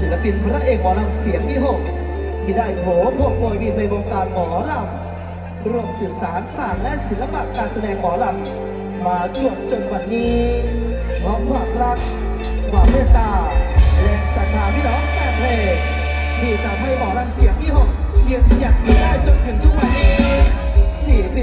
ศิลปินพระเอกหมอลำเสียงวิหกที่ได้โผพวกโปรยบินในวงการหมอลำร่วมสื่อสารศาสตร์และศิลปะการแสดงหมอลำมาจวบจนวันนี้พร้อมความรักความเมตตาและศรัทธาพี่น้องแฟนเพลงที่ทำให้หมอลำเสียงวิหกยืนหยัดอยู่ได้จนถึงทุกวันนี้สี่ปี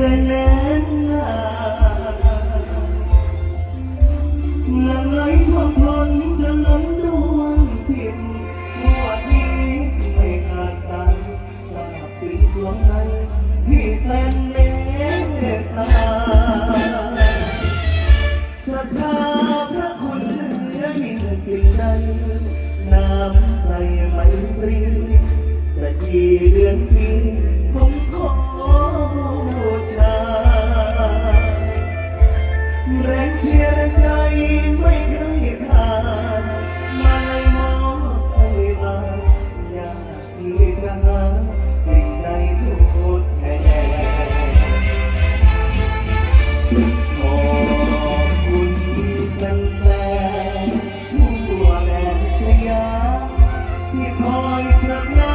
ม่เคยแน่นหนาเงินไหลทองทนจนล้นดวงทิพย์หัวนี้ไม่ขาดสายสาบซึ้งสวงในที่แฟนเมตตาศรัทธาพระคุณเหนือยิ่งสิ่งใดน้ำใจไม่ปรีจะกี่เดือนปีผม เชียร์แรงใจไม่เคยขาดมาเลยมอบให้มาอยากที่จะหาสิ่งใดทดแทนขอบคุณแฟนๆทั่วแดนสยามที่คอยสนับน้ำ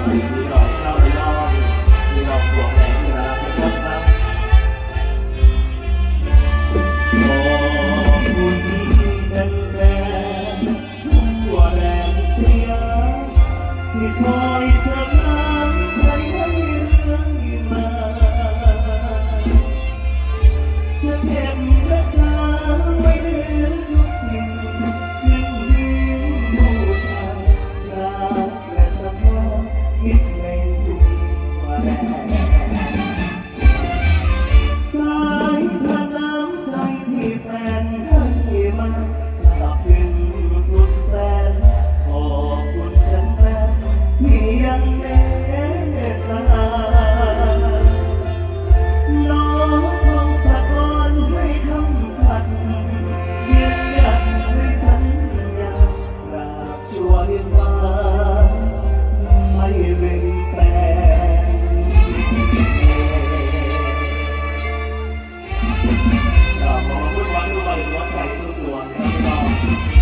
สวั อนดูบอลรอรถใส่ตัวตัว